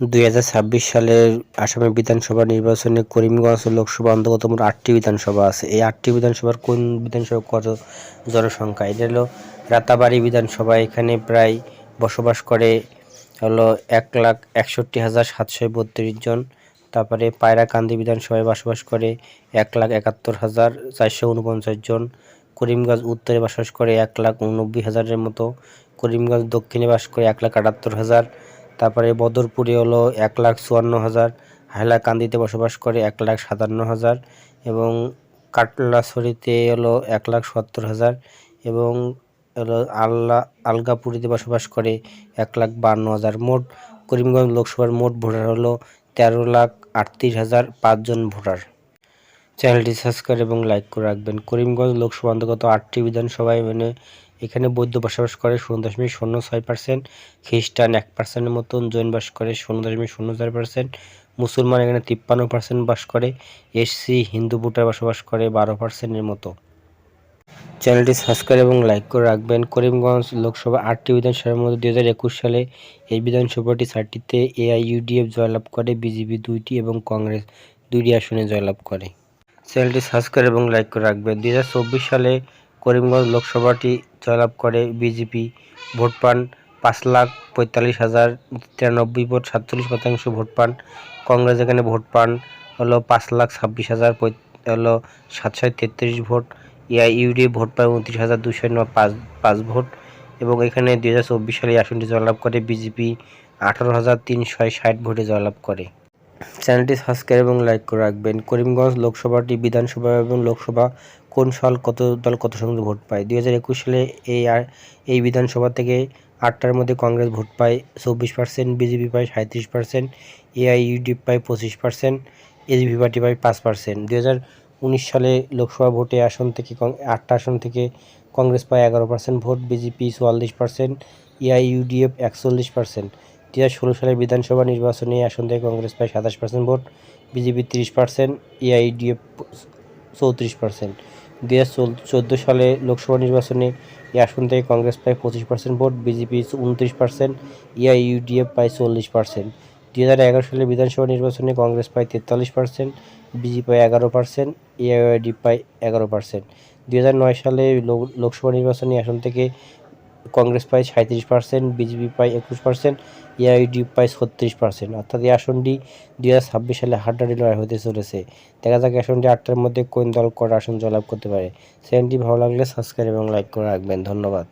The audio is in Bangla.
দুই হাজার ছাব্বিশ সালের আসামের বিধানসভা নির্বাচনে করিমগঞ্জ লোকসভা অন্তর্গত মোট আটটি বিধানসভা আছে। এই আটটি বিধানসভার কোন বিধানসভা কত জনসংখ্যা? এটা হলো রাতাবাড়ি বিধানসভা, এখানে প্রায় বসবাস করে হলো এক লাখ একষট্টি হাজার সাতশো বত্রিশ জন। তারপরে পায়রাকান্দি বিধানসভায় বসবাস করে এক লাখ একাত্তর হাজার চারশো উনপঞ্চাশ জন। করিমগঞ্জ উত্তরে বসবাস করে এক লাখ উনব্বই হাজারের মতো। করিমগঞ্জ দক্ষিণে বাস করে এক লাখ আটাত্তর হাজার। তারপরে বদরপুরে হলো এক লাখ চুয়ান্ন হাজার, হাইলাকান্দিতে বসবাস করে এক লাখ সাতান্ন হাজার এবং কাটলাছড়িতে হলো এক লাখ সত্তর হাজার এবং হলো আল্লা, আলগাপুরিতে বসবাস করে এক লাখ বান্ন হাজার। মোট করিমগঞ্জ লোকসভার মোট ভোটার হলো তেরো লাখ আটত্রিশ হাজার পাঁচজন ভোটার। চ্যানেলটি সাবস্ক্রাইব এবং লাইক করে রাখবেন। করিমগঞ্জ লোকসভা অন্তর্গত আটটি বিধানসভায় মানে এখানে বৌদ্ধ বসবাস করে শূন্য দশমিক শূন্য ছয় পার্সেন্ট খ্রিস্টান এক পার্সেন্টের মতন, জৈন বাস করে শূন্য দশমিক শূন্য চার পার্সেন্ট মুসলমান এখানে তিপ্পান্ন পার্সেন্ট বাস করে এসসি হিন্দু ভোটার বসবাস করে বারো পার্সেন্টের মতো। চ্যানেলটি সাবস্ক্রাইব এবং লাইক করে রাখবেন। করিমগঞ্জ লোকসভা আটটি বিধানসভার মধ্যে দুই হাজার একুশ সালে এই বিধানসভাটি চারটিতে এআইইউডিএফ জয়লাভ করে, বিজেপি দুইটি এবং কংগ্রেস দুইটি আসনে জয়লাভ করে। চ্যানেলটি সাবস্ক্রাইব এবং লাইক করে রাখবেন। দুই হাজার চব্বিশ সালে করিমগঞ্জ লোকসভাটি জয়লাভ করে বিজেপি। ভোট পান পাঁচ লাখ পঁয়তাল্লিশ হাজার তিরানব্বই ভোট, সাতচল্লিশ শতাংশ ভোট পান। কংগ্রেস এখানে ভোট পান হলো পাঁচ লাখ ছাব্বিশ হাজার হলো সাতশো তেত্রিশ ভোট। ইউডি ভোট পায় উনত্রিশ হাজার দুশো ন পাঁচ পাঁচ ভোট এবং এখানে দুই হাজার চব্বিশ সালে আসনটি জয়লাভ করে বিজেপি আঠারো হাজার তিনশো ষাট ভোটে জয়লাভ করে। চ্যানেলটি সাবস্ক্রাইব এবং লাইক করে রাখবেন। করিমগঞ্জ লোকসভাটি বিধানসভা এবং লোকসভা কোন সাল কত দল কত সংখ্যক ভোট পায়? দুই হাজার একুশ সালে এই আর এই বিধানসভা থেকে আটটার মধ্যে কংগ্রেস ভোট পায়। চব্বিশ পার্সেন্ট, বিজেপি পায় সাঁত্রিশ পার্সেন্ট এআইইউডিএফ পায় পঁচিশ পার্সেন্ট, এসবি পার্টি পায় পাঁচ পার্সেন্ট। দুই হাজার উনিশ সালে লোকসভা ভোটে আসন থেকে আটটা আসন থেকে কংগ্রেস পায় এগারো পার্সেন্ট ভোট, বিজেপি চুয়াল্লিশ পার্সেন্ট, এআইইউডিএফ একচল্লিশ পার্সেন্ট। দু হাজার ষোলো সালের বিধানসভা নির্বাচনে আসন থেকে কংগ্রেস পায় সাতাশ পার্সেন্ট ভোট, বিজেপি তিরিশ পার্সেন্ট এআইডিএফ চৌত্রিশ পার্সেন্ট দু হাজার চোদ্দ সালে লোকসভা নির্বাচনে এই আসন থেকে কংগ্রেস পায় পঁচিশ পার্সেন্ট ভোট, বিজেপি উনত্রিশ পার্সেন্ট এআইইউডিএফ পায় চল্লিশ পার্সেন্ট দু হাজার এগারো সালে বিধানসভা নির্বাচনে কংগ্রেস পায় তেতাল্লিশ পার্সেন্ট বিজেপি পায় এগারো পার্সেন্ট এআইডি পায় এগারো পার্সেন্ট দু হাজার নয় সালে লোকসভা নির্বাচনে আসন থেকে কংগ্রেস পায় সাঁত্রিশ পার্সেন্ট, বিজেপি পায় একুশ পার্সেন্ট, এআইডি পায় ছত্রিশ পার্সেন্ট। অর্থাৎ এই আসনটি দু হাজার ছাব্বিশ সালে হাড্ডাডি লড়াই হতে চলেছে। দেখা যাক আসনটি আটটার মধ্যে কোন দল কটা আসন জয়লাভ করতে পারে। চ্যানেলটি ভালো লাগলে সাবস্ক্রাইব এবং লাইক করে রাখবেন। ধন্যবাদ।